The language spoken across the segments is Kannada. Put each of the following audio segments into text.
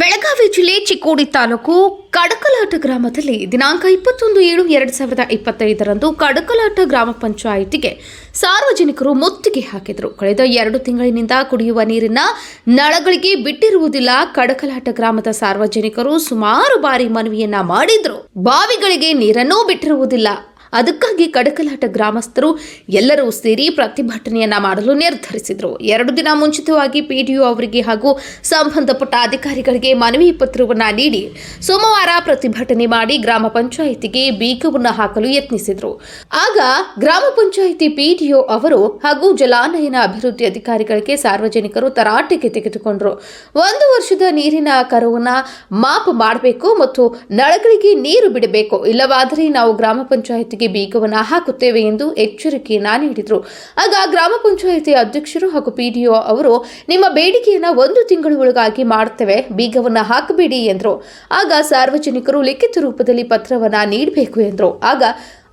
ಬೆಳಗಾವಿ ಜಿಲ್ಲೆ ಚಿಕ್ಕೋಡಿ ತಾಲೂಕು ಕಡಕಲಾಟ ಗ್ರಾಮದಲ್ಲಿ ದಿನಾಂಕ ಇಪ್ಪತ್ತೊಂದು ಏಳು ಎರಡು ಸಾವಿರದ ಇಪ್ಪತ್ತೈದರಂದು ಕಡಕಲಾಟ ಗ್ರಾಮ ಪಂಚಾಯಿತಿಗೆ ಸಾರ್ವಜನಿಕರು ಮುತ್ತಿಗೆ ಹಾಕಿದರು. ಕಳೆದ ಎರಡು ತಿಂಗಳಿನಿಂದ ಕುಡಿಯುವ ನೀರಿನ ನಳಗಳಿಗೆ ಬಿಟ್ಟಿರುವುದಿಲ್ಲ. ಕಡಕಲಾಟ ಗ್ರಾಮದ ಸಾರ್ವಜನಿಕರು ಸುಮಾರು ಬಾರಿ ಮನವಿಯನ್ನ ಮಾಡಿದ್ರು. ಬಾವಿಗಳಿಗೆ ನೀರನ್ನೂ ಬಿಟ್ಟಿರುವುದಿಲ್ಲ. ಅದಕ್ಕಾಗಿ ಕಡಕಲಾಟ ಗ್ರಾಮಸ್ಥರು ಎಲ್ಲರೂ ಸೇರಿ ಪ್ರತಿಭಟನೆಯನ್ನ ಮಾಡಲು ನಿರ್ಧರಿಸಿದರು. ಎರಡು ದಿನ ಮುಂಚಿತವಾಗಿ ಪಿಡಿಒ ಅವರಿಗೆ ಹಾಗೂ ಸಂಬಂಧಪಟ್ಟ ಅಧಿಕಾರಿಗಳಿಗೆ ಮನವಿ ಪತ್ರವನ್ನು ನೀಡಿ ಸೋಮವಾರ ಪ್ರತಿಭಟನೆ ಮಾಡಿ ಗ್ರಾಮ ಪಂಚಾಯಿತಿಗೆ ಬೀಗವನ್ನು ಹಾಕಲು ಯತ್ನಿಸಿದರು. ಆಗ ಗ್ರಾಮ ಪಂಚಾಯಿತಿ ಪಿಡಿಒ ಅವರು ಹಾಗೂ ಜಲಾನಯನ ಅಭಿವೃದ್ಧಿ ಅಧಿಕಾರಿಗಳಿಗೆ ಸಾರ್ವಜನಿಕರು ತರಾಟೆಗೆ ತೆಗೆದುಕೊಂಡರು. ಒಂದು ವರ್ಷದ ನೀರಿನ ಕರವನ್ನ ಮಾಪ್ ಮಾಡಬೇಕು ಮತ್ತು ನಳಗಳಿಗೆ ನೀರು ಬಿಡಬೇಕು. ಇಲ್ಲವಾದರೆ ನಾವು ಗ್ರಾಮ ಪಂಚಾಯಿತಿಗೆ ಬೀಗವನ್ನು ಹಾಕುತ್ತೇವೆ ಎಂದು ಎಚ್ಚರಿಕೆಯನ್ನ ನೀಡಿದರು ಆಗ ಗ್ರಾಮ ಪಂಚಾಯಿತಿ ಅಧ್ಯಕ್ಷರು ಹಾಗೂ ಪಿಡಿಒ ಅವರು, ನಿಮ್ಮ ಬೇಡಿಕೆಯನ್ನು ಒಂದು ತಿಂಗಳ ಒಳಗಾಗಿ ಮಾಡುತ್ತೇವೆ ಬೀಗವನ್ನು ಹಾಕಬೇಡಿ ಎಂದರು. ಆಗ ಸಾರ್ವಜನಿಕರು ಲಿಖಿತ ರೂಪದಲ್ಲಿ ಪತ್ರವನ್ನು ನೀಡಬೇಕು ಎಂದರು. ಆಗ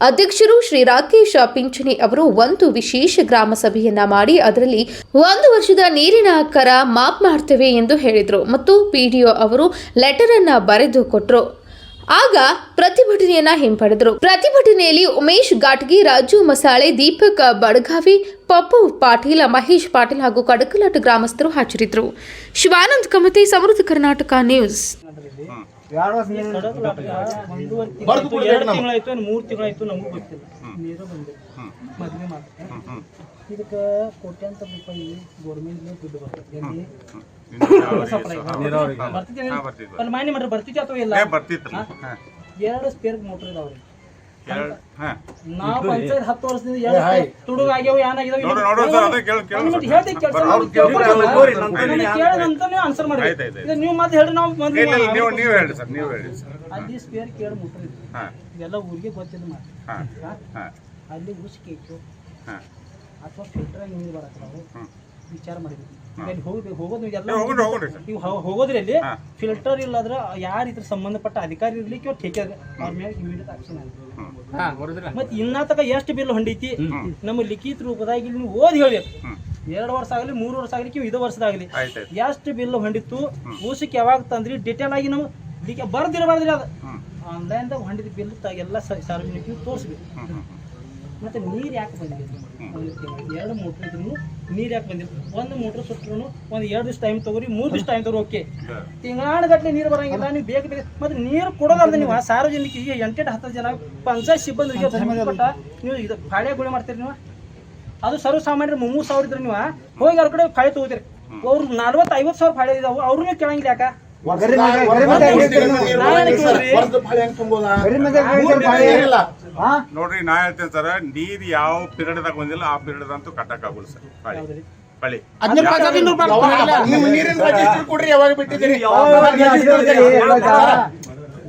ಅಧ್ಯಕ್ಷರು ಶ್ರೀ ರಾಕೇಶ ಪಿಂಚಣಿ ಅವರು ಒಂದು ವಿಶೇಷ ಗ್ರಾಮ ಸಭೆಯನ್ನ ಮಾಡಿ ಅದರಲ್ಲಿ ಒಂದು ವರ್ಷದ ನೀರಿನ ಕರ ಮಾಪ್ ಮಾಡ್ತೇವೆ ಎಂದು ಹೇಳಿದರು. ಮತ್ತು ಪಿಡಿಒ ಅವರು ಲೆಟರ್ ಅನ್ನ ಬರೆದು ಕೊಟ್ಟರು ಆಗ ಪ್ರತಿಭಟನೆಯನ್ನ ಹಿಂಪಡೆದರು. ಪ್ರತಿಭಟನೆಯಲ್ಲಿ ಉಮೇಶ್ ಘಾಟ್ಗಿ ರಾಜು ಮಸಾಳೆ ದೀಪಕ್ ಬಡಗಾವಿ ಪಪ್ಪು ಪಾಟೀಲ್ ಮಹೇಶ್ ಪಾಟೀಲ್ ಹಾಗೂ ಕಡಕಲಾಟ ಗ್ರಾಮಸ್ಥರು ಹಾಜರಿದ್ದರು ಶಿವಾನಂದ್ ಕಮತಿ ಸಮೃದ್ಧ ಕರ್ನಾಟಕ ನ್ಯೂಸ್. ಮೂರು ತಿಂಗಳಾಯ್ತು ನಮಗೂ ಗೊತ್ತಿಲ್ಲ ನೀರು ಬಂದಿಲ್ಲ ಮದುವೆ ಮಾಡ್ತಾರೆ ಇದಕ್ಕೆ ಕೋಟ್ಯಾಂತರ ರೂಪಾಯಿ ಗೌರ್ಮೆಂಟ್ ದುಡ್ಡು ಬರ್ತದೆ. ಎಲ್ಲಿ ಮಾನ್ಯ ಮಾಡ್ರಿ ಅಥವಾ ಇಲ್ಲ? ಬರ್ತಿತ್ತು. ಎರಡು ಸ್ಪೇರ್ ಮೋಟರ್ ಇದಾವ್ರಿ. ನಾವು ಪಂಚಾಯತ್ ಹತ್ತು ವರ್ಷದಿಂದ ತುಡುಗ್ ಆಗ್ಯಾವ ಏನಾಗಿದಾವ ಕೇಳಿದಂತ ನೀವು ಆನ್ಸರ್ ಮಾಡಿ. ನೀವು ಮತ್ತೆ ಹೇಳಿ ನಾವು ಮೊದ್ಲು ಇಲ್ಲ ಇಲ್ಲ, ನೀವು ನೀವು ಹೇಳಿ ಸರ್ ನೀವು ಹೇಳಿ ಸರ್ ಅಲ್ಲಿ ಸ್ಪೇರ್ ಕೇಳಿ ಮೋಟರ್ ಇವೆಲ್ಲ ಊರಿಗೆ ಗೊತ್ತಿಲ್ಲ ಮಾಡಿ ಅಲ್ಲಿ ಅಥವಾ ಫಿಲ್ಟರ್ ನೀರು ಬರತ್ತೆ ನಾವು ಹ್ಮ್. ವಿಚಾರ ಮಾಡಿದ್ವಿ. ಅಲ್ಲಿ ಹೋಗಿ ಹೋಗೋದು ಎಲ್ಲ ಸರ್. ಹೋ- ಹೋಗೋದ್ರಿ ಅಲ್ಲಿ ಹಾ. ಫಿಲ್ಟರ್ ಇಲ್ಲದ್ರ ಯಾರ ಇದ್ರ ಸಂಬಂಧಪಟ್ಟ ಅಧಿಕಾರಿ ಇರ್ಲಿ ಅವ್ರು ಠೇಕೆ ಅವ್ರ ಮೇಲೆ ಇಮಿಡಿಯೇಟ್ ಆಕ್ಷನ್ ಆಗುತ್ತೆ ಮತ್ತೆ ಇನ್ನ ತಕ ಎಷ್ಟು ಬಿಲ್ ಹೊಂಡೈತಿ ನಮ್ಮ ಲಿಖಿತ ರೂಪದಾಗ ಇಲ್ಲಿ ನೀವು ಓದಿ ಹೇಳಿ. ಹ್ಮ್. ಎರಡು ವರ್ಷ ಆಗಲಿ ಮೂರು ವರ್ಷ ಆಗಲಿ ಕಿವು ಇದು ವರ್ಷದಾಗಲಿ. ಆಯ್ತು ಆಯ್ತು. ಎಷ್ಟು ಬಿಲ್ ಹೊಂಡಿತ್ತು ಊಸಕ್ಕೆ ಯಾವಾಗ ತಂದ್ರಿ? ಡಿಟೇಲ್ ಆಗಿ ನಾವು ಲಿಖ ಬರ್ದಿರಬಾರ್ದ್ರಿ ಅದು. ಹ್ಮ್. ಆನ್ಲೈನ್ದಾಗ ಹೊಂಡಿದ ಬಿಲ್ ಎಲ್ಲ ಸಾರ್ವಜನಿಕರಿಗೆ ತೋರಿಸ್ಬೇಕು. ಹ್ಮ್ ಹ್ಮ್. ಮತ್ತೆ ನೀರು ಯಾಕೆ ಬಂದಿದೆ? ಎರಡು ಮೋಟ್ರ್ ಇದ್ರು ನೀರು ಯಾಕೆ ಬಂದಿದೆ? ಒಂದು ಮೋಟ್ರ್ ಸುಟ್ಟರು ಒಂದು ಎರಡು ದಿವಸ ಟೈಮ್ ತಗೋರಿ ಮೂರು ದಿವಸ ಟೈಮ್ ತಗೋರಿ ಓಕೆ. ತಿಂಗಳಾನುಗಟ್ಲೆ ನೀರು ಬರಂಗಿಲ್ಲ ನೀವು ಬೇಗ ಬೇಗ. ಮತ್ತೆ ನೀರು ಕೊಡೋದಲ್ಲ ನೀವು ಆ ಈಗ ಎಂಟೆಂಟು ಹತ್ತು ಜನ ಪಂಚಾಯತ್ ಸಿಬ್ಬಂದಿಗೆ ಸಂಬಂಧಪಟ್ಟ ನೀವು ಇದು ಫಾಳೆ ಗುಳಿ ಮಾಡ್ತೀರಿ ನೀವು? ಅದು ಸರ್ವ ಸಾಮಾನ್ಯರು ಮೂರು ಸಾವಿರ ಇದ್ರೆ ನೀವು ಹೋಗಿ ಅವ್ರ ಕಡೆ ಫಾಳೆ ತಗೋತೀರಿ. ಅವ್ರು ನಲ್ವತ್ತು ಐವತ್ತು ಸಾವಿರ ಫಾಳೆ ಇದಾವೆ ಅವ್ರನ್ನೂ ಕೇಳಂಗಿಲ್ಲ ಯಾಕ? ನೋಡ್ರಿ ನಾ ಹೇಳ್ತೇನೆ ಸರ್ ನೀರ್ ಯಾವ ಪಿರಿಯಡ್ ದಾಗ ಬಂದಿಲ್ಲ ಆ ಪೀರಿಯಡ್ ಅಂತೂ ಕಟ್ಟಕ್ ಆಗುಲ್ಲ ಸರ್. ಬಳಿ ಬಳಿ ನೀರಿನ ರಿಜಿಸ್ಟರ್ ಕೊಡ್ರಿ ಯಾವಾಗ ಬಿಟ್ಟಿದ್ದೀರಿ?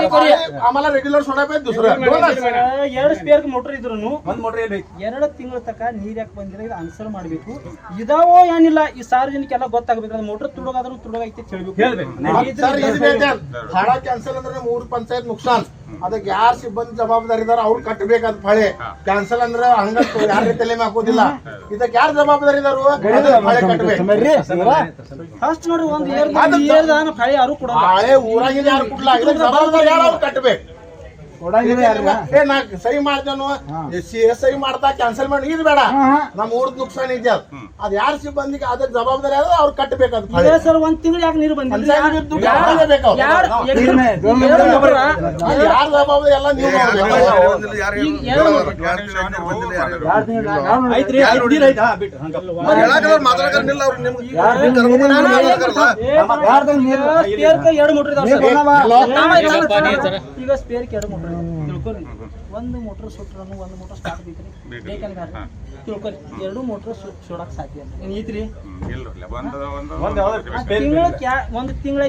मिनिट गप्पा बघू घे. तर आम्हाला रेग्युलर सोडायला पाहिजे दुसरं दोनच. ಎರಡು ಸ್ಪೇರ್ ಮೋಟರ್ ಇದ್ರು ಎರಡು ತಿಂಗಳ ತನಕ ನೀರ್ ಯಾಕೆ ಬಂದಿಲ್ಲ ಇದು ಆನ್ಸರ್ ಮಾಡ್ಬೇಕು ಇದಾವೋ ಏನಿಲ್ಲ ಈ ಸಾರ್ವಜನಿಕ ಎಲ್ಲ ಗೊತ್ತಾಗಬೇಕು ಮೋಟರ್ ತುಡುಗಾದ್ರೂ ತುಡುಗೈತೆ ಹೇಳ್ಬೇಕು ಸರ್ ಇದು ಬೇಡ ಭಾಡಾ ಕ್ಯಾನ್ಸಲ್ ಅಂದ್ರೆ ನಮ್ಮ ಊರ್ ಪಂಚಾಯತ್ ನುಕ್ಸಾನ್ ಅದಕ್ಕೆ ಯಾರು ಸಿಬ್ಬಂದಿ ಜವಾಬ್ದಾರಿ ಇದಾರ ಅವ್ರು ಕಟ್ಟಬೇಕಾದ ಫಳೆ ಕ್ಯಾನ್ಸಲ್ ಅಂದ್ರೆ ಹಂಗ ಯಾರ ತಲೆ ಹಾಕೋದಿಲ್ಲ ಇದಕ್ಕೆ ಯಾರು ಜವಾಬ್ದಾರಿ ಇದಾರು? ಫಳೆ ಕಟ್ಟಬೇಕು ಫಸ್ಟ್ ನೋಡಿ ಒಂದ್ ಏರ್ ಏರ್ದ ಫಳೆ ಯಾರು ಕೊಡಲ್ಲ. ಹಳೆ ಊರಾಗಿದೆ ಯಾರು ಕೊಡ್ಲ ಇದಕ್ಕೆ ಜವಾಬ್ದಾರಿ ಯಾರು ಅವ್ರು ಕಟ್ಟಬೇಕು ಏ ನಾ ಸಿ ಎಸ್ ಸಹಿ ಮಾಡ್ತಾ ಕ್ಯಾನ್ಸಲ್ ಮಾಡಿ ಇದು ಬೇಡ ನಮ್ಮ ಊರ್ದ ನುಕ್ಸಾನ್ ಇದೆ ಅದು ಅದ್ ಯಾರ ಸಿಬ್ಬಂದಿಗೆ ಅದ್ರ ಜವಾಬ್ದಾರಿ ಆದ್ರೆ ಅವ್ರು ಕಟ್ಟಬೇಕಾದ ಫಳೆ ಇದೇ ಸರ್ ಒಂದ್ ತಿಂಗಳು ಯಾಕೆ ನೀರು ಅವ್ರು? ಯಾರ್- ಜವಾಬ್ದಾರಿ ಎಲ್ಲ ನೀವು. ಈಗ ಸ್ಪೇರ್ ಎರಡು ಮೋಟರ್ ತಿಳ್ಕೊರಿ. ಒಂದು ಮೋಟರ್ ಸುಟ್ರೂ ಒಂದು ಮೋಟರ್ ಸ್ಟಾರ್ಟ್ ಬೇಕ್ರಿ. ಬೇಕಂದ್ರೆ ತಿಳ್ಕೊರಿ. ಎರಡು ಮೋಟರ್ ಸುಡಕ್ ಸಾಧ್ಯ ಏನ್ ಐತ್ರಿ ಒಂದು ತಿಂಗಳ ಒಂದು ತಿಂಗಳ